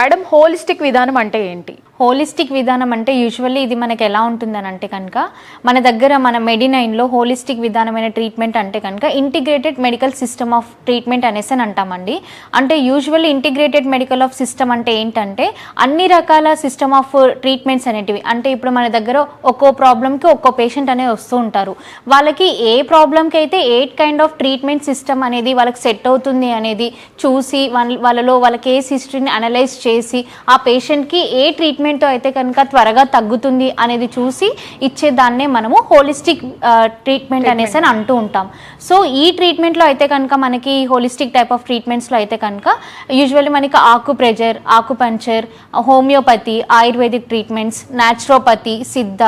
Madam holistic విధానం అంటే ఏంటి? హోలిస్టిక్ విధానం అంటే యూజువల్లీ ఇది మనకి ఎలా ఉంటుందని అంటే కనుక మన దగ్గర మన మెడినైన్లో హోలిస్టిక్ విధానమైన ట్రీట్మెంట్ అంటే కనుక integrated medical system of treatment అనేసి అని అంటామండి. అంటే usually integrated medical of system అంటే ఏంటంటే అన్ని రకాల సిస్టమ్ ఆఫ్ ట్రీట్మెంట్స్ అనేటివి అంటే ఇప్పుడు మన దగ్గర ఒక్కో ప్రాబ్లంకి ఒక్కో పేషెంట్ అనేది వస్తూ ఉంటారు. వాళ్ళకి ఏ ప్రాబ్లంకి అయితే a kind of treatment system అనేది వాళ్ళకి సెట్ అవుతుంది అనేది చూసి వాళ్ళ వాళ్ళలో వాళ్ళకి ఏ హిస్టరీని అనలైజ్ చేసి ఆ పేషెంట్కి ఏ ట్రీట్మెంట్ ట్రీట్మెంట్తో అయితే కనుక త్వరగా తగ్గుతుంది అనేది చూసి ఇచ్చేదాన్నే మనము హోలిస్టిక్ ట్రీట్మెంట్ అనేసి అని అంటూ ఉంటాం. సో ఈ ట్రీట్మెంట్లో అయితే కనుక మనకి హోలిస్టిక్ టైప్ ఆఫ్ ట్రీట్మెంట్స్లో అయితే కనుక యూజువల్లీ మనకి acupressure acupuncture homeopathy ayurvedic treatments naturopathy Siddha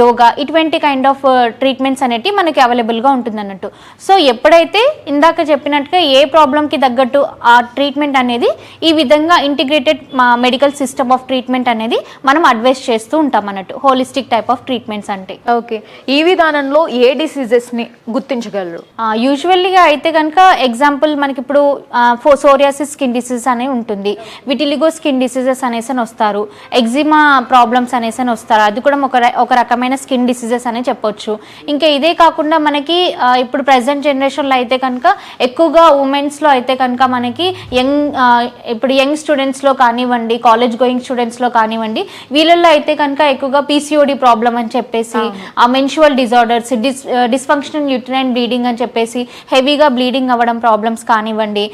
yoga ఇటువంటి కైండ్ ఆఫ్ ట్రీట్మెంట్స్ అనేటివి మనకి అవైలబుల్గా ఉంటుంది అన్నట్టు సో ఎప్పుడైతే ఇందాక చెప్పినట్టుగా ఏ ప్రాబ్లంకి తగ్గట్టు ఆ ట్రీట్మెంట్ అనేది ఈ విధంగా integrated medical system of treatment అనేది మనం అడ్వైస్ చేస్తూ ఉంటాం అన్నట్టు. హోలిస్టిక్ టైప్ ఆఫ్ ట్రీట్మెంట్స్ అంటే. ఓకే ఈ విధానంలో ఏ డిసీజెస్ని గుర్తించగలరు? యూజువల్లీగా అయితే కనుక ఎగ్జాంపుల్ మనకి ఇప్పుడు సోరియాసిస్ స్కిన్ డిసీజ్ అనే ఉంటుంది. విటిలిగో స్కిన్ డిసీజెస్ అనేసి అని వస్తారు. ఎగ్జిమా ప్రాబ్లమ్స్ అనేసి అని వస్తారు. అది కూడా ఒక ఒక రకమైన స్కిన్ డిసీజెస్ అనే చెప్పొచ్చు. ఇంకా ఇదే కాకుండా మనకి ఇప్పుడు ప్రజెంట్ జనరేషన్లో అయితే కనుక ఎక్కువగా ఉమెన్స్లో అయితే కనుక మనకి యంగ్ ఇప్పుడు యంగ్ స్టూడెంట్స్లో కానివ్వండి కాలేజ్ గోయింగ్ స్టూడెంట్స్లో కానివ్వండి వీళ్ళల్లో అయితే కనుక ఎక్కువగా పీసీఓడి ప్రాబ్లం అని చెప్పేసి ఆ మెన్షువల్ డిజార్డర్స్ డిస్ డిస్ఫంక్షనల్ యూట్రైన్ బ్లీడింగ్ అని చెప్పేసి హెవీగా బ్లీడింగ్ అవ్వడం ప్రాబ్లమ్స్ కానివ్వండి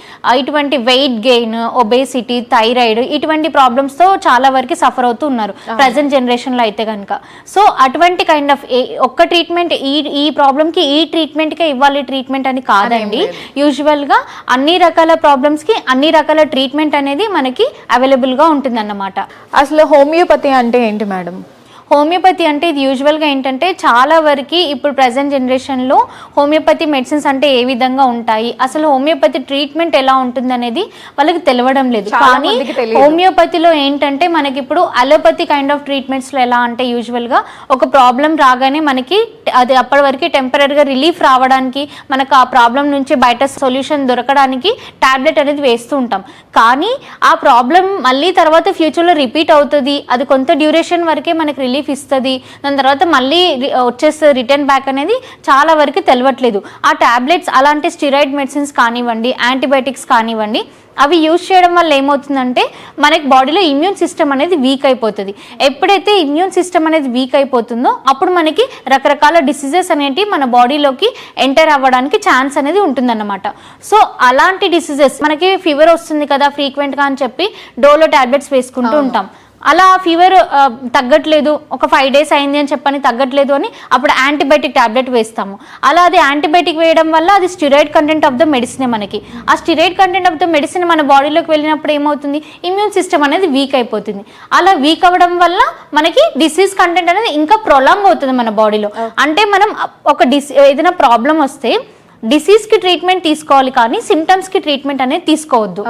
ఇటువంటి వెయిట్ గెయిన్ ఒబేసిటీ థైరాయిడ్ ఇటువంటి ప్రాబ్లమ్స్తో చాలా వరకు సఫర్ అవుతూ ఉన్నారు ప్రజెంట్ జనరేషన్లో అయితే కనుక. సో అటువంటి కైండ్ ఆఫ్ ఒక్క ట్రీట్మెంట్ ఈ ఈ ప్రాబ్లమ్కి ఈ ట్రీట్మెంట్కే ఇవ్వాలి ట్రీట్మెంట్ అని కాదండి. యూజువల్గా అన్ని రకాల ప్రాబ్లమ్స్కి అన్ని రకాల ట్రీట్మెంట్ అనేది మనకి అవైలబుల్గా ఉంటుందన్నమాట. అసలు హోమియోపతి అంటే ఏంటి మేడం? హోమియోపతి అంటే ఇది యూజువల్గా ఏంటంటే చాలా వరకు ఇప్పుడు ప్రజెంట్ జనరేషన్లో హోమియోపతి మెడిసిన్స్ అంటే ఏ విధంగా ఉంటాయి? అసలు హోమియోపతి ట్రీట్మెంట్ ఎలా ఉంటుంది అనేది వాళ్ళకి తెలవడం లేదు. కానీ. హోమియోపతిలో ఏంటంటే మనకి ఇప్పుడు అలోపతి కైండ్ ఆఫ్ ట్రీట్మెంట్స్లో ఎలా అంటే యూజువల్గా ఒక ప్రాబ్లం రాగానే మనకి అది అప్పటి వరకు టెంపరీగా రిలీఫ్ రావడానికి మనకు ఆ ప్రాబ్లం నుంచి బయట సొల్యూషన్ దొరకడానికి టాబ్లెట్ అనేది వేస్తూ ఉంటాం. కానీ ఆ ప్రాబ్లం మళ్ళీ తర్వాత ఫ్యూచర్లో రిపీట్ అవుతుంది. అది కొంత డ్యూరేషన్ వరకే మనకి రిలీఫ్ ఇస్తుంది. దాని తర్వాత మళ్ళీ వచ్చేస్తుంది రిటర్న్ బ్యాక్ అనేది చాలా వరకు తెలియట్లేదు ఆ టాబ్లెట్స్ అలాంటి స్టిరాయిడ్ మెడిసిన్స్ కానివ్వండి యాంటీబయాటిక్స్ కానివ్వండి అవి యూజ్ చేయడం వల్ల ఏమవుతుందంటే మనకి బాడీలో ఇమ్యూన్ సిస్టమ్ అనేది వీక్ అయిపోతుంది. ఎప్పుడైతే ఇమ్యూన్ సిస్టమ్ అనేది వీక్ అయిపోతుందో అప్పుడు మనకి రకరకాల డిసీజెస్ అనేటివి మన బాడీలోకి ఎంటర్ అవ్వడానికి ఛాన్స్ అనేది ఉంటుందన్నమాట. సో అలాంటి డిసీజెస్ మనకి ఫీవర్ వస్తుంది కదా ఫ్రీక్వెంట్గా అని చెప్పి డోలో టాబ్లెట్స్ వేసుకుంటూ ఉంటాం. అలా ఫీవర్ తగ్గట్లేదు. ఒక ఫైవ్ డేస్ అయింది అని చెప్పని తగ్గట్లేదు అని అప్పుడు యాంటీబయాటిక్ టాబ్లెట్ వేస్తాము. అలా అది యాంటీబయాటిక్ వేయడం వల్ల అది steroid content of the medicine మనకి. ఆ steroid content of the medicine మన బాడీలోకి వెళ్ళినప్పుడు ఏమవుతుంది? ఇమ్యూన్ సిస్టమ్ అనేది వీక్ అయిపోతుంది. అలా వీక్ అవ్వడం వల్ల మనకి డిసీజ్ కంటెంట్ అనేది ఇంకా ప్రొలాంగ్ అవుతుంది మన బాడీలో అంటే మనం ఒక డిస్ ఏదైనా ప్రాబ్లం వస్తే డిసీజ్కి ట్రీట్మెంట్ తీసుకోవాలి కానీ సిమ్టమ్స్కి ట్రీట్మెంట్ అనేది తీసుకోవద్దు.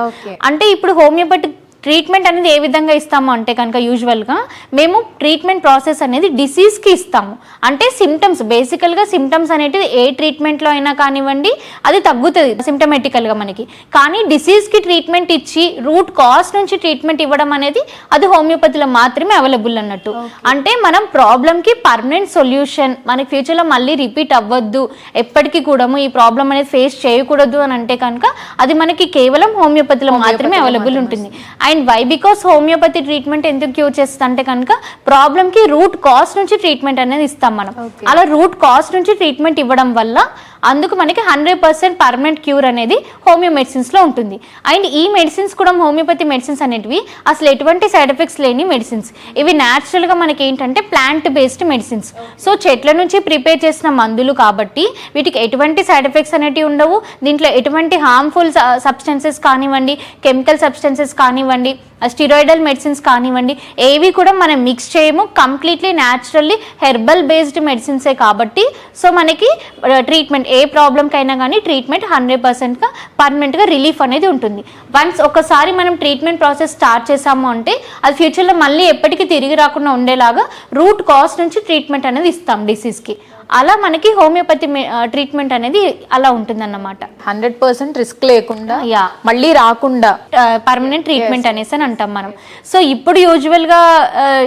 అంటే ఇప్పుడు హోమియోపతి ట్రీట్మెంట్ అనేది ఏ విధంగా ఇస్తాము అంటే కనుక యూజువల్గా మేము ట్రీట్మెంట్ ప్రాసెస్ అనేది డిసీజ్కి ఇస్తాము. అంటే సిమ్టమ్స్ బేసికల్గా సిమ్టమ్స్ అనేటివి ఏ ట్రీట్మెంట్లో అయినా కానివ్వండి అది తగ్గుతుంది సిమ్టమేటికల్గా మనకి. కానీ డిసీజ్కి ట్రీట్మెంట్ ఇచ్చి రూట్ కాజ్ నుంచి ట్రీట్మెంట్ ఇవ్వడం అనేది అది హోమియోపతిలో మాత్రమే అవైలబుల్ అన్నట్టు. అంటే మనం ప్రాబ్లంకి పర్మనెంట్ సొల్యూషన్ మనకి ఫ్యూచర్లో మళ్ళీ రిపీట్ అవ్వద్దు ఎప్పటికీ కూడా ఈ ప్రాబ్లం అనేది ఫేస్ చేయకూడదు అని అంటే కనుక అది మనకి కేవలం హోమియోపతిలో మాత్రమే అవైలబుల్ ఉంటుంది. And why because homeopathy treatment ఎందుకు క్యూర్ చేస్తుంది అంటే కనుక ప్రాబ్లంకి రూట్ కాజ్ నుంచి ట్రీట్మెంట్ అనేది ఇస్తాం మనం. అలా రూట్ కాజ్ నుంచి ట్రీట్మెంట్ ఇవ్వడం వల్ల అందుకు మనకి హండ్రెడ్ పర్సెంట్ పర్మనెంట్ క్యూర్ అనేది హోమియో మెడిసిన్స్లో ఉంటుంది. అండ్ ఈ మెడిసిన్స్ కూడా హోమియోపతి మెడిసిన్స్ అనేటివి అసలు ఎటువంటి సైడ్ ఎఫెక్ట్స్ లేని మెడిసిన్స్. ఇవి న్యాచురల్గా మనకి ఏంటంటే ప్లాంట్ బేస్డ్ మెడిసిన్స్ సో చెట్ల నుంచి ప్రిపేర్ చేసిన మందులు కాబట్టి వీటికి ఎటువంటి సైడ్ ఎఫెక్ట్స్ అనేటివి ఉండవు. దీంట్లో ఎటువంటి హార్మ్ఫుల్ సబ్స్టెన్సెస్ కానివ్వండి కెమికల్ సబ్స్టెన్సెస్ కానివ్వండి స్టిరాయిడల్ మెడిసిన్స్ కానివ్వండి ఏవి కూడా మనం మిక్స్ చేయము. కంప్లీట్లీ న్యాచురల్లీ హెర్బల్ బేస్డ్ మెడిసిన్సే కాబట్టి సో మనకి ట్రీట్మెంట్ ఏ ప్రాబ్లంకైనా కానీ ట్రీట్మెంట్ హండ్రెడ్ పర్సెంట్గా పర్మనెంట్గా రిలీఫ్ అనేది ఉంటుంది. వన్స్ ఒకసారి మనం ట్రీట్మెంట్ ప్రాసెస్ స్టార్ట్ చేసాము అంటే అది ఫ్యూచర్లో మళ్ళీ ఎప్పటికీ తిరిగి రాకుండా ఉండేలాగా రూట్ కాస్ట్ నుంచి ట్రీట్మెంట్ అనేది ఇస్తాం డిసీజ్కి అలా మనకి హోమియోపతి ట్రీట్మెంట్ అనేది అలా ఉంటుందన్నమాట. హండ్రెడ్ పర్సెంట్ రిస్క్ లేకుండా యా. మళ్ళీ రాకుండా. పర్మనెంట్ ట్రీట్మెంట్ అనేసి అని అంటాం మనం. సో ఇప్పుడు యూజువల్గా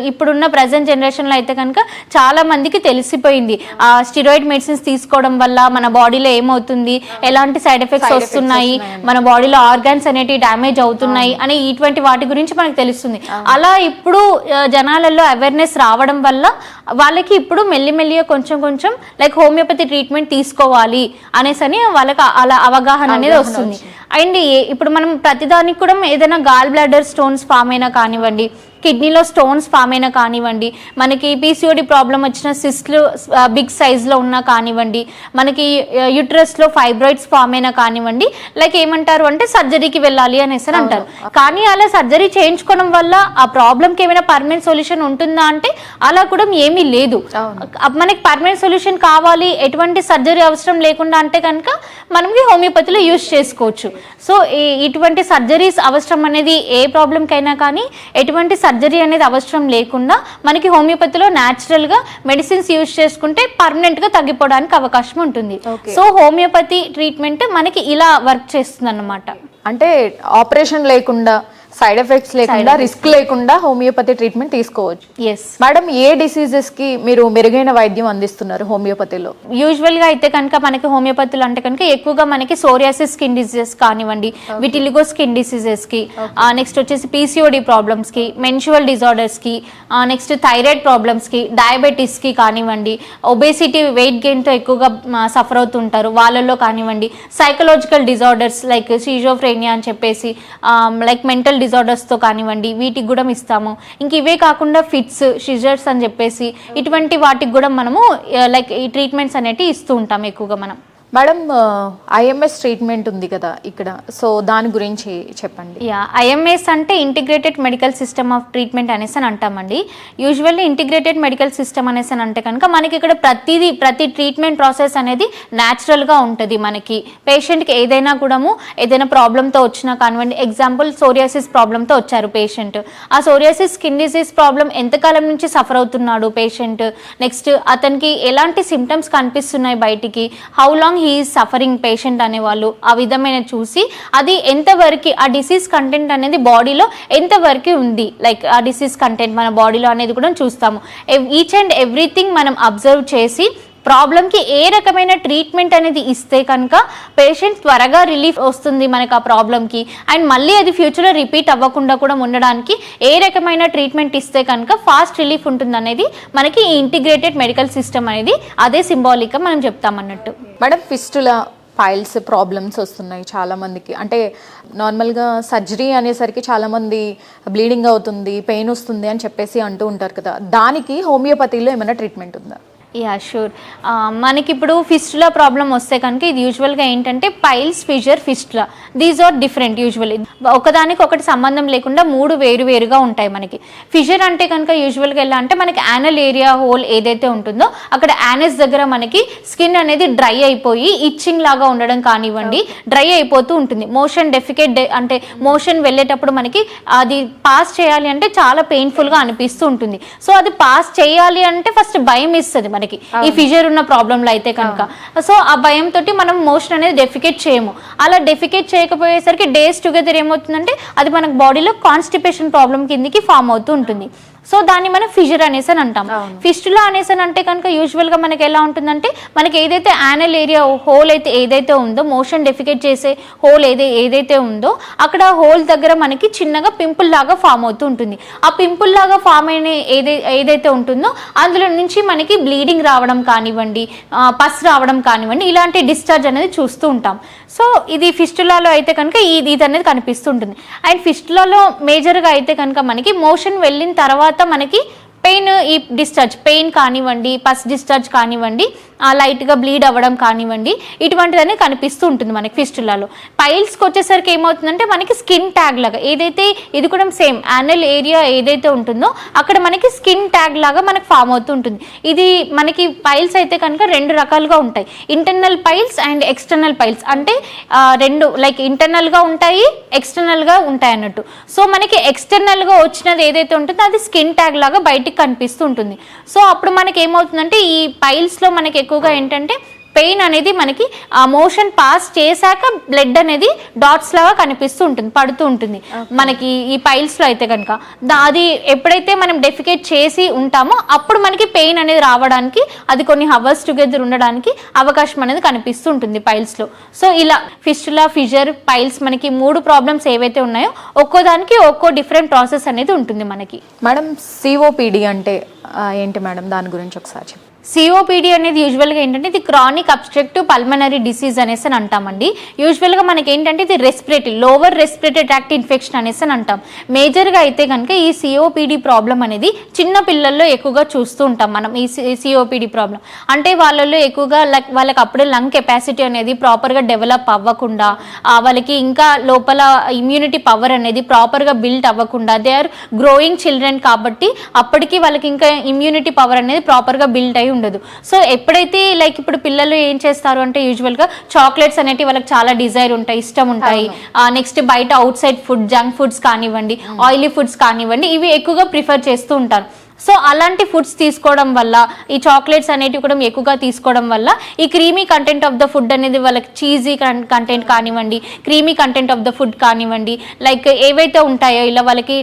ఇప్పుడున్న ప్రజెంట్ జనరేషన్లో అయితే కనుక చాలా మందికి తెలిసిపోయింది. ఆ స్టిరాయిడ్ మెడిసిన్స్ తీసుకోవడం వల్ల మన బాడీలో ఏమవుతుంది? ఎలాంటి సైడ్ ఎఫెక్ట్స్ వస్తున్నాయి? మన బాడీలో ఆర్గాన్స్ అనేటివి డ్యామేజ్ అవుతున్నాయి అని ఇటువంటి వాటి గురించి మనకు తెలుస్తుంది. అలా ఇప్పుడు జనాలలో అవేర్నెస్ రావడం వల్ల వాళ్ళకి ఇప్పుడు మెల్లిమెల్లిగా కొంచెం కొంచెం లైక్ హోమియోపతి ట్రీట్మెంట్ తీసుకోవాలి అనేసి అని వాళ్ళకి అలా అవగాహన అనేది వస్తుంది. అండ్ ఇప్పుడు మనం ప్రతిదానికి కూడా ఏదైనా గాల్ బ్లాడర్ స్టోన్స్ ఫామ్ అయినా కానివ్వండి కిడ్నీలో స్టోన్స్ ఫామ్ అయినా కానివ్వండి మనకి పీసీఓడి ప్రాబ్లం వచ్చిన సిస్ట్లు బిగ్ సైజ్లో ఉన్నా కానివ్వండి మనకి యుట్రస్లో ఫైబ్రాయిడ్స్ ఫామ్ అయినా కానివ్వండి లైక్ ఏమంటారు అంటే సర్జరీకి వెళ్ళాలి అనేసి అని అంటారు. కానీ అలా సర్జరీ చేయించుకోవడం వల్ల ఆ ప్రాబ్లంకి ఏమైనా పర్మనెంట్ సొల్యూషన్ ఉంటుందా అంటే అలా కూడా ఏమీ లేదు. మనకి పర్మనెంట్ సొల్యూషన్ కావాలి ఎటువంటి సర్జరీ అవసరం లేకుండా అంటే కనుక మనకి హోమియోపతిలో యూస్ చేసుకోవచ్చు. సో ఇటువంటి సర్జరీస్ అవసరం అనేది ఏ ప్రాబ్లంకైనా కానీ ఎటువంటి సర్జరీ అనేది అవసరం లేకుండా మనకి హోమియోపతిలో న్యాచురల్గా మెడిసిన్స్ యూస్ చేసుకుంటే పర్మనెంట్గా తగ్గిపోవడానికి అవకాశం ఉంటుంది. సో హోమియోపతి ట్రీట్మెంట్ మనకి ఇలా వర్క్ చేస్తుంది అంటే ఆపరేషన్ లేకుండా సైడ్ ఎఫెక్ట్స్ లేకుండా రిస్క్ లేకుండా హోమియోపతి ట్రీట్మెంట్ తీసుకోవచ్చు. ఎస్ మేడం ఏ డిసీజెస్కి మీరు మెరుగైన వైద్యం అందిస్తున్నారు హోమియోపతిలో? యూజువల్గా అయితే కనుక మనకి హోమియోపతులు అంటే కనుక ఎక్కువగా మనకి సోరియాసిస్ స్కిన్ డిసీజెస్ కానివ్వండి విటిలిగో స్కిన్ డిసీజెస్కి నెక్స్ట్ వచ్చేసి పీసీఓడి ప్రాబ్లమ్స్కి మెన్షువల్ డిజార్డర్స్కి నెక్స్ట్ థైరాయిడ్ ప్రాబ్లమ్స్కి డయాబెటీస్కి కానివ్వండి ఒబేసిటీ వెయిట్ గెయిన్తో ఎక్కువగా సఫర్ అవుతుంటారు. వాళ్ళల్లో కానివ్వండి సైకలాజికల్ డిజార్డర్స్ లైక్ సీజోఫ్రేనియా అని చెప్పేసి లైక్ మెంటల్ డిజార్డర్స్తో కానివ్వండి వీటికి కూడా ఇస్తాము. ఇంక ఇవే కాకుండా ఫిట్స్ షిజర్స్ అని చెప్పేసి ఇటువంటి వాటికి కూడా మనము uh, లైక్ ఈ ట్రీట్మెంట్స్ అనేటివి ఇస్తూ ఉంటాం ఎక్కువగా మనం. మేడం ఐఎంఎస్ ట్రీట్మెంట్ ఉంది కదా ఇక్కడ. సో దాని గురించి చెప్పండి. యా ఐఎంఎస్ అంటే integrated medical system of treatment అనేసి అని అంటామండి. యూజువల్లీ ఇంటిగ్రేటెడ్ మెడికల్ సిస్టమ్ అనేసి అని అంటే కనుక మనకి ఇక్కడ ప్రతిదీ ప్రతి ట్రీట్మెంట్ ప్రాసెస్ అనేది న్యాచురల్గా ఉంటుంది మనకి. పేషెంట్కి ఏదైనా కూడాము ఏదైనా ప్రాబ్లంతో వచ్చినా కానివ్వండి ఎగ్జాంపుల్ సోరియాసిస్ ప్రాబ్లంతో వచ్చారు పేషెంట్ ఆ సోరియాసిస్ స్కిన్ డిసీజ్ ప్రాబ్లం ఎంతకాలం నుంచి సఫర్ అవుతున్నాడు పేషెంట్ నెక్స్ట్ అతనికి ఎలాంటి సిమ్టమ్స్ కనిపిస్తున్నాయి బయటికి? How long he suffering patient అనేవాళ్ళు ఆ విధమైన చూసి అది ఎంతవరకు ఆ డిసీజ్ కంటెంట్ అనేది బాడీలో ఎంతవరకు ఉంది? లైక్ ఆ డిసీజ్ కంటెంట్ మన బాడీలో అనేది కూడా చూస్తాము. ఈచ్ అండ్ ఎవ్రీథింగ్ మనం అబ్జర్వ్ చేసి ప్రాబ్లంకి ఏ రకమైన ట్రీట్మెంట్ అనేది ఇస్తే కనుక పేషెంట్ త్వరగా రిలీఫ్ వస్తుంది మనకు ఆ ప్రాబ్లంకి. అండ్ మళ్ళీ అది ఫ్యూచర్లో రిపీట్ అవ్వకుండా కూడా ఉండడానికి ఏ రకమైన ట్రీట్మెంట్ ఇస్తే కనుక ఫాస్ట్ రిలీఫ్ ఉంటుంది అనేది మనకి ఈ ఇంటిగ్రేటెడ్ మెడికల్ సిస్టమ్ అనేది అదే సింబాలిక్గా మనం చెప్తామన్నట్టు. మేడం ఫిస్టుల పైల్స్ ప్రాబ్లమ్స్ వస్తున్నాయి చాలామందికి. అంటే నార్మల్గా సర్జరీ అనేసరికి చాలామంది బ్లీడింగ్ అవుతుంది పెయిన్ వస్తుంది అని చెప్పేసి అంటూ ఉంటారు కదా. దానికి హోమియోపతిలో ఏమైనా ట్రీట్మెంట్ ఉందా? యా షూర్ మనకి ఇప్పుడు ఫిస్టులా ప్రాబ్లం వస్తే కనుక ఇది యూజువల్గా ఏంటంటే piles fissure fistula these are different usually ఒకదానికి ఒకటి సంబంధం లేకుండా మూడు వేరు వేరుగా ఉంటాయి మనకి. ఫిజర్ అంటే కనుక యూజువల్గా ఎలా అంటే మనకి యానల్ ఏరియా హోల్ ఏదైతే ఉంటుందో అక్కడ యానస్ దగ్గర మనకి స్కిన్ అనేది డ్రై అయిపోయి ఇచ్చింగ్ లాగా ఉండడం కానివ్వండి డ్రై అయిపోతూ ఉంటుంది. మోషన్ డెఫికేట్ అంటే మోషన్ వెళ్ళేటప్పుడు మనకి అది పాస్ చేయాలి అంటే చాలా పెయిన్ఫుల్గా అనిపిస్తూ ఉంటుంది. సో అది పాస్ చేయాలి అంటే ఫస్ట్ భయం ఇస్తుంది మనకి. ఈ ఫిజర్ ఉన్న ప్రాబ్లంలో అయితే కనుక. సో ఆ భయంతో మనం మోషన్ అనేది డెఫికేట్ చేయము. అలా డెఫికేట్ చేయకపోయేసరికి డేస్ టుగెదర్ ఏమవుతుందంటే అది మనకు బాడీలో కాన్స్టిపేషన్ ప్రాబ్లం కిందికి ఫామ్ అవుతూ ఉంటుంది. సో దాన్ని మనం ఫిజర్ అనేసి అని అంటాం ఫిస్టులా అనేసి అని అంటే కనుక యూజువల్గా మనకి ఎలా ఉంటుందంటే మనకి ఏదైతే యానల్ ఏరియా హోల్ అయితే ఏదైతే ఉందో మోషన్ డెఫికేట్ చేసే హోల్ ఏదై ఏదైతే ఉందో అక్కడ హోల్ దగ్గర మనకి చిన్నగా పింపుల్ లాగా ఫామ్ అవుతూ ఉంటుంది. ఆ పింపుల్ లాగా ఫామ్ అయిన ఏదై ఏదైతే ఉంటుందో అందులో నుంచి మనకి బ్లీడింగ్ రావడం కానివ్వండి పస్ రావడం కానివ్వండి ఇలాంటి డిశ్చార్జ్ అనేది చూస్తూ ఉంటాం. సో ఇది ఫిస్టులాలో అయితే కనుక ఇది ఇది అనేది కనిపిస్తుంటుంది అండ్ ఫిస్టులాలో మేజర్గా అయితే కనుక మనకి మోషన్ వెళ్ళిన తర్వాత మనకి పెయిన్ ఈ డిశ్చార్జ్ పెయిన్ కానివ్వండి పస్ డిశ్చార్జ్ కానివ్వండి ఆ లైట్గా బ్లీడ్ అవ్వడం కానివ్వండి ఇటువంటిదనే కనిపిస్తూ ఉంటుంది మనకి ఫిస్టులలో. పైల్స్కి వచ్చేసరికి ఏమవుతుందంటే మనకి స్కిన్ ట్యాగ్ లాగా ఏదైతే ఇది కూడా సేమ్ యానల్ ఏరియా ఏదైతే ఉంటుందో అక్కడ మనకి స్కిన్ ట్యాగ్ లాగా మనకు ఫామ్ అవుతూ ఉంటుంది. ఇది మనకి పైల్స్ అయితే కనుక రెండు రకాలుగా ఉంటాయి. Internal piles and external piles. అంటే రెండు లైక్ ఇంటర్నల్గా ఉంటాయి ఎక్స్టర్నల్గా ఉంటాయి అన్నట్టు. సో మనకి ఎక్స్టర్నల్గా వచ్చినది ఏదైతే ఉంటుందో అది స్కిన్ ట్యాగ్ లాగా బయటికి బయటికి కనిపిస్తూ ఉంటుంది. సో అప్పుడు మనకి ఏమవుతుందంటే ఈ పైల్స్లో మనకి ఎక్కువగా ఏంటంటే పెయిన్ అనేది మనకి ఆ మోషన్ పాస్ చేశాక బ్లడ్ అనేది డాట్స్ లాగా కనిపిస్తూ ఉంటుంది పడుతూ ఉంటుంది. మనకి ఈ piles లో అయితే కనుక అది ఎప్పుడైతే మనం డెఫికేట్ చేసి ఉంటామో అప్పుడు మనకి పెయిన్ అనేది రావడానికి అది కొన్ని హవర్స్ టుగెదర్ ఉండడానికి అవకాశం అనేది కనిపిస్తూ ఉంటుంది piles లో. సో ఇలా ఫిస్టులా ఫిజర్ పైల్స్ మనకి మూడు ప్రాబ్లమ్స్ ఏవైతే ఉన్నాయో ఒక్కో దానికి ఒక్కో డిఫరెంట్ ప్రాసెస్ అనేది ఉంటుంది మనకి. మేడం సిఓపిడి అంటే ఏంటి మేడం? దాని గురించి ఒకసారి చెప్పండి. సిఓపిడి అనేది యూజువల్గా ఏంటంటే ఇది క్రానిక్ అబ్స్ట్రక్టివ్ పల్మనరీ డిసీజ్ అనేసి అని అంటామండి. యూజువల్గా మనకి ఏంటంటే ఇది respiratory lower respiratory tract infection అనేసి అని అంటాం. మేజర్గా అయితే కనుక ఈ సిఓపిడి ప్రాబ్లం అనేది చిన్న పిల్లల్లో ఎక్కువగా చూస్తూ ఉంటాం మనం ఈ సిఓపిడి ప్రాబ్లం అంటే వాళ్ళల్లో ఎక్కువగా లైక్ వాళ్ళకి అప్పుడే లంగ్ కెపాసిటీ అనేది ప్రాపర్గా డెవలప్ అవ్వకుండా వాళ్ళకి ఇంకా లోపల ఇమ్యూనిటీ పవర్ అనేది ప్రాపర్గా బిల్డ్ అవ్వకుండా దే ఆర్ గ్రోయింగ్ చిల్డ్రన్ కాబట్టి అప్పటికి వాళ్ళకి ఇంకా ఇమ్యూనిటీ పవర్ అనేది ప్రాపర్గా బిల్డ్ అయ్యి ఉండదు. సో ఎప్పుడైతే లైక్ ఇప్పుడు పిల్లలు ఏం చేస్తారు అంటే యూజువల్గా చాక్లెట్స్ అనేవి వాళ్ళకి చాలా డిజైర్ ఉంటాయి ఇష్టం ఉంటాయి. నెక్స్ట్ బయట outside food junk foods కానివ్వండి ఆయిలీ ఫుడ్స్ కానివ్వండి ఇవి ఎక్కువగా ప్రిఫర్ చేస్తూ ఉంటారు. సో అలాంటి ఫుడ్స్ తీసుకోవడం వల్ల ఈ చాక్లెట్స్ అనేటివి కూడా ఎక్కువగా తీసుకోవడం వల్ల ఈ creamy content of the food అనేది వాళ్ళకి చీజీ కంటెంట్ కానివ్వండి creamy content of the food కానివ్వండి లైక్ ఏవైతే ఉంటాయో ఇలా వాళ్ళకి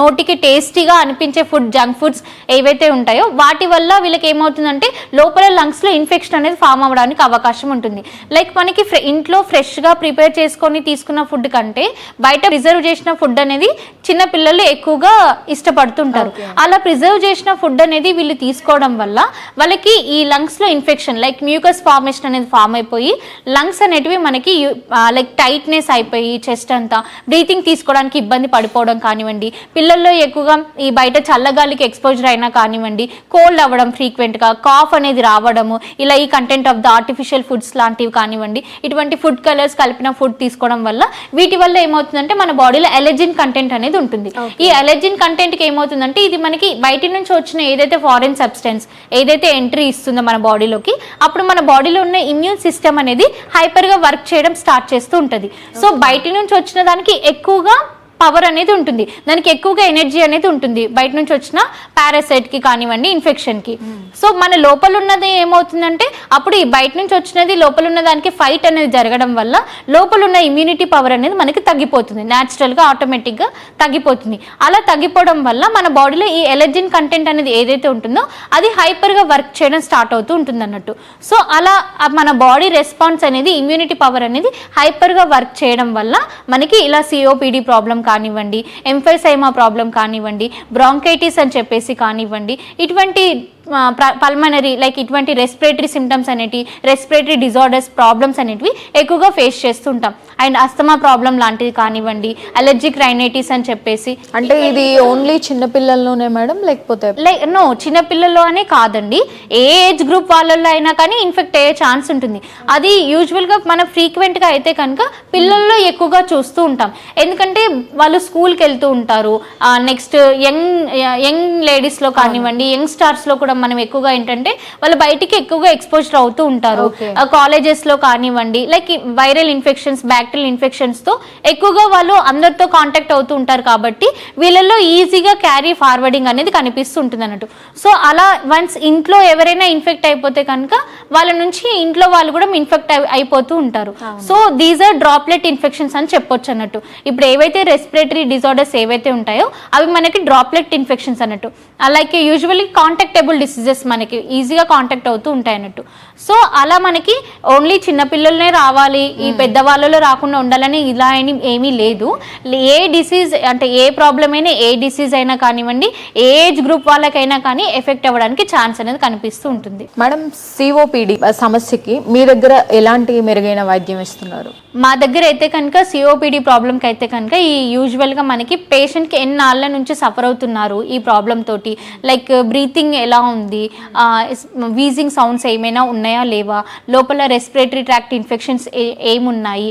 నోటికి టేస్టీగా అనిపించే ఫుడ్ జంక్ ఫుడ్స్ ఏవైతే ఉంటాయో వాటి వల్ల వీళ్ళకి ఏమవుతుందంటే లోపల లంగ్స్లో ఇన్ఫెక్షన్ అనేది ఫామ్ అవ్వడానికి అవకాశం ఉంటుంది. లైక్ మనకి ఇంట్లో ఫ్రెష్గా ప్రిపేర్ చేసుకొని తీసుకున్న ఫుడ్ కంటే బయట ప్రిజర్వ్ చేసిన ఫుడ్ అనేది చిన్న పిల్లలు ఎక్కువగా ఇష్టపడుతుంటారు. అలా ప్రిజర్వ్ చేసిన ఫుడ్ అనేది వీళ్ళు తీసుకోవడం వల్ల వాళ్ళకి ఈ లంగ్స్లో ఇన్ఫెక్షన్ లైక్ మ్యూకస్ ఫార్మేషన్ అనేది ఫామ్ అయిపోయి లంగ్స్ అనేటివి మనకి లైక్ టైట్నెస్ అయిపోయి చెస్ట్ అంతా బ్రీతింగ్ తీసుకోవడానికి ఇబ్బంది పడిపోవడం కానివ్వండి పిల్లల్లో ఎక్కువగా ఈ బయట చల్లగాలికి ఎక్స్పోజర్ అయినా కానివ్వండి కోల్డ్ అవ్వడం frequent గా కాఫ్ అనేది రావడము ఇలా ఈ content of the artificial foods లాంటివి కానివ్వండి ఇటువంటి ఫుడ్ కలర్స్ కలిపిన ఫుడ్ తీసుకోవడం వల్ల వీటి వల్ల ఏమవుతుందంటే మన బాడీలో ఎలర్జిన్ కంటెంట్ అనేది ఉంటుంది. ఈ ఎలర్జిన్ కంటెంట్కి ఏమవుతుందంటే ఇది మనకి బయట నుంచి వచ్చిన ఏదైతే ఫారిన్ సబ్స్టెన్స్ ఏదైతే ఎంట్రీ ఇస్తుందో మన బాడీలోకి అప్పుడు మన బాడీలో ఉన్న ఇమ్యూన్ సిస్టమ్ అనేది హైపర్గా వర్క్ చేయడం స్టార్ట్ చేస్తూ ఉంటుంది. సో బయట నుంచి వచ్చిన దానికి ఎక్కువగా పవర్ అనేది ఉంటుంది. దానికి ఎక్కువగా ఎనర్జీ అనేది ఉంటుంది. బయట నుంచి వచ్చిన పారాసైట్కి కానివ్వండి ఇన్ఫెక్షన్కి సో మన లోపల ఉన్నది ఏమవుతుందంటే అప్పుడు ఈ బయట నుంచి వచ్చినది లోపల ఉన్న దానికి ఫైట్ అనేది జరగడం వల్ల లోపల ఉన్న ఇమ్యూనిటీ పవర్ అనేది మనకి తగ్గిపోతుంది. న్యాచురల్గా ఆటోమేటిక్గా తగ్గిపోతుంది. అలా తగ్గిపోవడం వల్ల మన బాడీలో ఈ ఎలర్జిన్ కంటెంట్ అనేది ఏదైతే ఉంటుందో అది హైపర్గా వర్క్ చేయడం స్టార్ట్ అవుతూ ఉంటుంది అన్నట్టు సో అలా మన బాడీ రెస్పాన్స్ అనేది ఇమ్యూనిటీ పవర్ అనేది హైపర్గా వర్క్ చేయడం వల్ల మనకి ఇలా సిఓపిడి ప్రాబ్లం కానివ్వండి ఎంఫైసైమా ప్రాబ్లం కానివ్వండి బ్రాంకైటిస్ అని చెప్పేసి కానివ్వండి ఇటువంటి పల్మనరీ లైక్ ఇటువంటి రెస్పిరేటరీ సిమ్టమ్స్ అనేటి రెస్పిరేటరీ డిజార్డర్స్ ప్రాబ్లమ్స్ అనేటివి ఎక్కువగా ఫేస్ చేస్తుంటాం. అండ్ అస్తమా ప్రాబ్లం లాంటివి కానివ్వండి అలర్జిక్ రైనైటిస్ అని చెప్పేసి. అంటే ఇది ఓన్లీ చిన్నపిల్లల్లోనే మేడం లేకపోతే? లైక్ నో చిన్నపిల్లల్లో అనే కాదండి. ఏ ఏజ్ గ్రూప్ వాళ్ళల్లో అయినా కానీ ఇన్ఫెక్ట్ అయ్యే ఛాన్స్ ఉంటుంది. అది యూజువల్గా మనం ఫ్రీక్వెంట్గా అయితే కనుక పిల్లల్లో ఎక్కువగా చూస్తూ ఉంటాం. ఎందుకంటే వాళ్ళు స్కూల్కి వెళ్తూ ఉంటారు. నెక్స్ట్ యంగ్ యంగ్ లేడీస్లో కానివ్వండి యంగ్ స్టార్స్లో కూడా మనం ఎక్కువగా ఏంటంటే వాళ్ళు బయటికి ఎక్కువగా ఎక్స్పోజర్ అవుతూ ఉంటారు. Okay. కాలేజెస్లో కానివ్వండి లైక్ వైరల్ ఇన్ఫెక్షన్స్ బ్యాక్టీరియల్ ఇన్ఫెక్షన్స్తో ఎక్కువగా వాళ్ళు అందరితో కాంటాక్ట్ అవుతూ ఉంటారు కాబట్టి వీళ్ళల్లో ఈజీగా క్యారీ ఫార్వర్డింగ్ అనేది కనిపిస్తూ ఉంటుంది అన్నట్టు. సో అలా వన్స్ ఇంట్లో ఎవరైనా ఇన్ఫెక్ట్ అయిపోతే కనుక వాళ్ళ నుంచి ఇంట్లో వాళ్ళు కూడా ఇన్ఫెక్ట్ అయిపోతూ ఉంటారు. So these are droplet infections అని చెప్పొచ్చు అన్నట్టు. ఇప్పుడు ఏవైతే రెస్పిరేటరీ డిజార్డర్స్ ఏవైతే ఉంటాయో అవి మనకి డ్రాప్లెట్ ఇన్ఫెక్షన్స్ అన్నట్టు. అలాగే యూజువల్లీ కాంటాక్టబుల్ డిసీజెస్ మనకి ఈజీగా కాంటాక్ట్ అవుతూ ఉంటాయి అన్నట్టు. సో అలా మనకి ఓన్లీ చిన్నపిల్లలనే రావాలి ఈ పెద్దవాళ్ళలో రాకుండా ఉండాలని ఇలా అని ఏమీ లేదు. ఏ డిసీజ్ అంటే ఏ ప్రాబ్లం అయినా ఏ డిసీజ్ అయినా కానివ్వండి ఏ ఏజ్ గ్రూప్ వాళ్ళకైనా కానీ ఎఫెక్ట్ అవ్వడానికి ఛాన్స్ అనేది కనిపిస్తూ ఉంటుంది. మేడం సిఓపిడి సమస్యకి మీ దగ్గర ఎలాంటి మెరుగైన వైద్యం ఇస్తున్నారు? మా దగ్గర అయితే కనుక సిఓపిడి ప్రాబ్లంకి అయితే కనుక ఈ యూజువల్గా మనకి పేషెంట్కి ఎన్నాళ్ళ నుంచి సఫర్ అవుతున్నారు ఈ ప్రాబ్లం తోటి. లైక్ బ్రీతింగ్ ఎలా ఉంది. వీజింగ్ సౌండ్స్ ఏమైనా ఉన్నాయా లేవా? లోపల రెస్పిరేటరీ ట్రాక్ట్ ఇన్ఫెక్షన్స్ ఏమున్నాయి?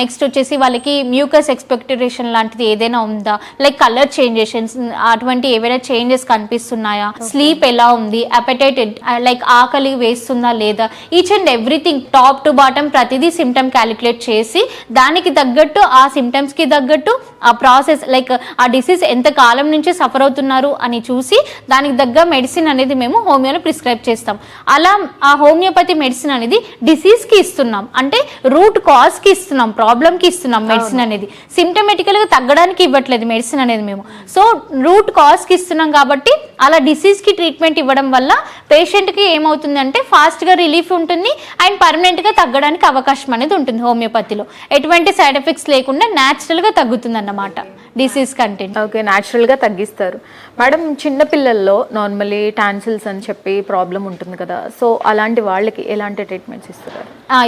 నెక్స్ట్ వచ్చేసి వాళ్ళకి మ్యూకస్ ఎక్స్పెక్టరేషన్ లాంటిది ఏదైనా ఉందా? లైక్ కలర్ చేంజెషన్స్ అటువంటి ఏవైనా చేంజెస్ కనిపిస్తున్నాయా? స్లీప్ ఎలా ఉంది? అపెటైట్ లైక్ ఆకలి వేస్తుందా లేదా? Each and everything top to bottom ప్రతిదీ సిమ్టమ్ క్యాలిక్యులేట్ చేసి దానికి తగ్గట్టు ఆ సిమ్టమ్స్కి తగ్గట్టు ఆ ప్రాసెస్ లైక్ ఆ డిసీజ్ ఎంత కాలం నుంచి సఫర్ అవుతున్నారు అని చూసి దానికి తగ్గ మెడిసిన్ అనేది మేము హోమియోలో ప్రిస్క్రైబ్ చేస్తాం. అలా ఆ హోమియోపతి మెడిసిన్ అనేది డిసీజ్కి ఇస్తున్నాం. అంటే రూట్ కాజ్కి ఇస్తున్నాం ప్రాబ్లమ్కి ఇస్తున్నాం మెడిసిన్ అనేది. సిమ్టమేటికల్గా తగ్గడానికి ఇవ్వట్లేదు మెడిసిన్ అనేది మేము. సో రూట్ కాజ్కి ఇస్తున్నాం కాబట్టి అలా డిసీజ్కి ట్రీట్మెంట్ ఇవ్వడం వల్ల పేషెంట్కి ఏమవుతుందంటే ఫాస్ట్గా రిలీఫ్ ఉంటుంది అండ్ పర్మనెంట్గా తగ్గడానికి అవకాశం అనేది ఉంటుంది హోమియోపతిలో. ఎటువంటి సైడ్ ఎఫెక్ట్స్ లేకుండా న్యాచురల్గా తగ్గుతుంది అన్నమాట డిసీజ్ కంటెంట్ ఓకే న్యాచురల్గా తగ్గిస్తారు. మేడం చిన్నపిల్లల్లో నార్మలీ టాన్సిల్స్ అని చెప్పి ప్రాబ్లం ఉంటుంది కదా. సో అలాంటి వాళ్ళకి ఎలాంటి ట్రీట్మెంట్స్ ఇస్తారు?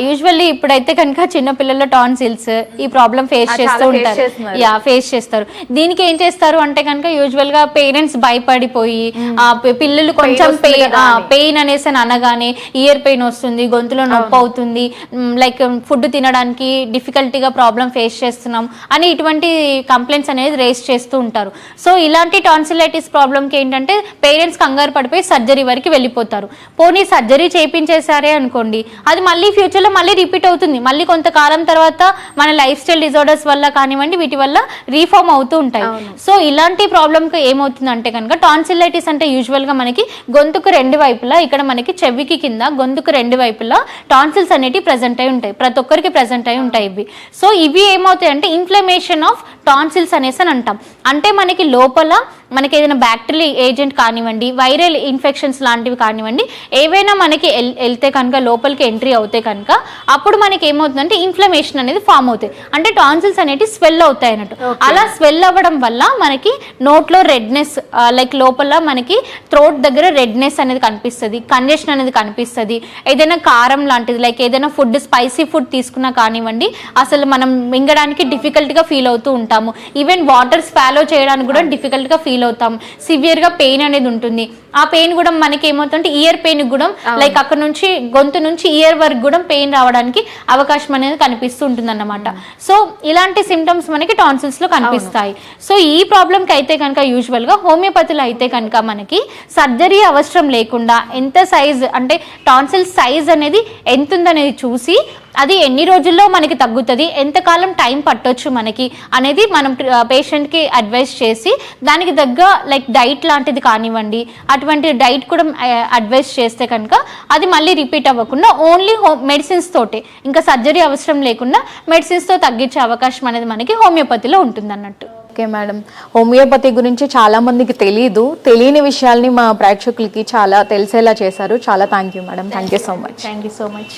యూజువల్లీ ఇప్పుడైతే కనుక చిన్నపిల్లల టాన్సిల్స్ ఈ ప్రాబ్లం ఫేస్ చేస్తూ ఉంటారు. యా ఫేస్ చేస్తారు. దీనికి ఏం చేస్తారు అంటే కనుక యూజువల్గా పేరెంట్స్ భయపడిపోయి ఆ, పి- పిల్లలు కొంచెం పెయిన్. పెయిన్ అనేసి అని అనగానే ఇయర్ పెయిన్ వస్తుంది గొంతులో నొప్పి అవుతుంది లైక్ ఫుడ్ తినడానికి డిఫికల్టీగా ప్రాబ్లం ఫేస్ చేస్తున్నాం అని ఇటువంటి కంప్లైంట్స్ అనేది రేస్ చేస్తూ ఉంటారు. సో ఇలాంటి టాన్సిలైటిస్ ప్రాబ్లంకి ఏంటంటే పేరెంట్స్ కంగారు పడిపోయి సర్జరీ వరకు వెళ్ళిపోతారు. పోనీ సర్జరీ చేయించేసారే అనుకోండి అది మళ్ళీ ఫ్యూచర్లో మళ్ళీ రిపీట్ అవుతుంది. మళ్ళీ కొంతకాలం తర్వాత మన లైఫ్ స్టైల్ డిజార్డర్స్ వల్ల కానివ్వండి వీటి వల్ల రీఫార్మ్ అవుతూ ఉంటాయి. సో ఇలాంటి ప్రాబ్లంకి ఏమవుతుందంటే కనుక టాన్సిలైటిస్ అంటే యూజువల్గా మనకి గొంతుకు రెండు వైపులా ఇక్కడ మనకి చెవికి కింద గొంతుకు రెండు వైపులా టాన్సిల్స్ అనేటివి ప్రజెంట్ అయి ఉంటాయి. ప్రతి ఒక్కరికి ప్రజెంట్ అయి ఉంటాయి ఇవి. సో ఇవి ఏమవుతాయి అంటే ఇన్ఫ్లమేషన్ ఆఫ్ టాన్సిల్స్ అనేసి అని అంటాం అంటే మనకి లోపల మనకి ఏదైనా బ్యాక్టీరియల్ ఏజెంట్ కానివ్వండి వైరల్ ఇన్ఫెక్షన్స్ లాంటివి కానివ్వండి ఏవైనా మనకి వెళ్తే కనుక లోపలికి ఎంట్రీ అవుతే కనుక అప్పుడు మనకి ఏమవుతుందంటే ఇన్ఫ్లమేషన్ అనేది ఫామ్ అవుతాయి. అంటే టాన్సిల్స్ అనేవి స్వెల్ అవుతాయి అన్నట్టు. అలా స్వెల్ అవ్వడం వల్ల మనకి నోట్లో రెడ్నెస్ లైక్ లోపల మనకి థ్రోట్ దగ్గర రెడ్నెస్ అనేది కనిపిస్తుంది కంజెషన్ అనేది కనిపిస్తుంది. ఏదైనా కారం లాంటిది లైక్ ఏదైనా ఫుడ్ స్పైసీ ఫుడ్ తీసుకున్నా కానివ్వండి అసలు మనం మింగడానికి డిఫికల్ట్గా ఫీల్ అవుతూ ఉంటాము. ఈవెన్ వాటర్ స్పాలో చేయడానికి కూడా డిఫికల్ట్గా ఫీల్ అవుతాం. సివియర్గా పెయిన్ అనేది ఉంటుంది. ఆ పెయిన్ కూడా మనకి ఏమవుతుందంటే ఇయర్ పెయిన్ కూడా లైక్ అక్కడ నుంచి గొంతు నుంచి ఇయర్ వరకు కూడా పెయిన్ రావడానికి అవకాశం అనేది కనిపిస్తూ ఉంటుంది అన్నమాట సో ఇలాంటి సిమ్టమ్స్ మనకి టాన్సిల్స్లో కనిపిస్తాయి. సో ఈ ప్రాబ్లం కి అయితే కనుక యూజువల్గా హోమియోపతిలో అయితే కనుక మనకి సర్జరీ అవసరం లేకుండా ఎంత సైజ్ అంటే టాన్సిల్ సైజ్ అనేది ఎంత ఉందనేది చూసి అది ఎన్ని రోజుల్లో మనకి తగ్గుతుంది? ఎంతకాలం టైం పట్టొచ్చు మనకి? అనేది మనం పేషెంట్కి అడ్వైస్ చేసి దానికి తగ్గ లైక్ డైట్ లాంటిది కానివ్వండి అటువంటి డైట్ కూడా అడ్వైస్ చేస్తే కనుక అది మళ్ళీ రిపీట్ అవ్వకుండా ఓన్లీ హోమ్ మెడిసిన్స్ తోటే ఇంకా సర్జరీ అవసరం లేకుండా మెడిసిన్స్తో తగ్గించే అవకాశం అనేది మనకి హోమియోపతిలో ఉంటుంది అన్నట్టు ఓకే మేడం. హోమియోపతి గురించి చాలా మందికి తెలియదు తెలియని విషయాల్ని మా ప్రేక్షకులకి చాలా తెలిసేలా చేశారు. చాలా thank you madam thank you so much. Thank you so much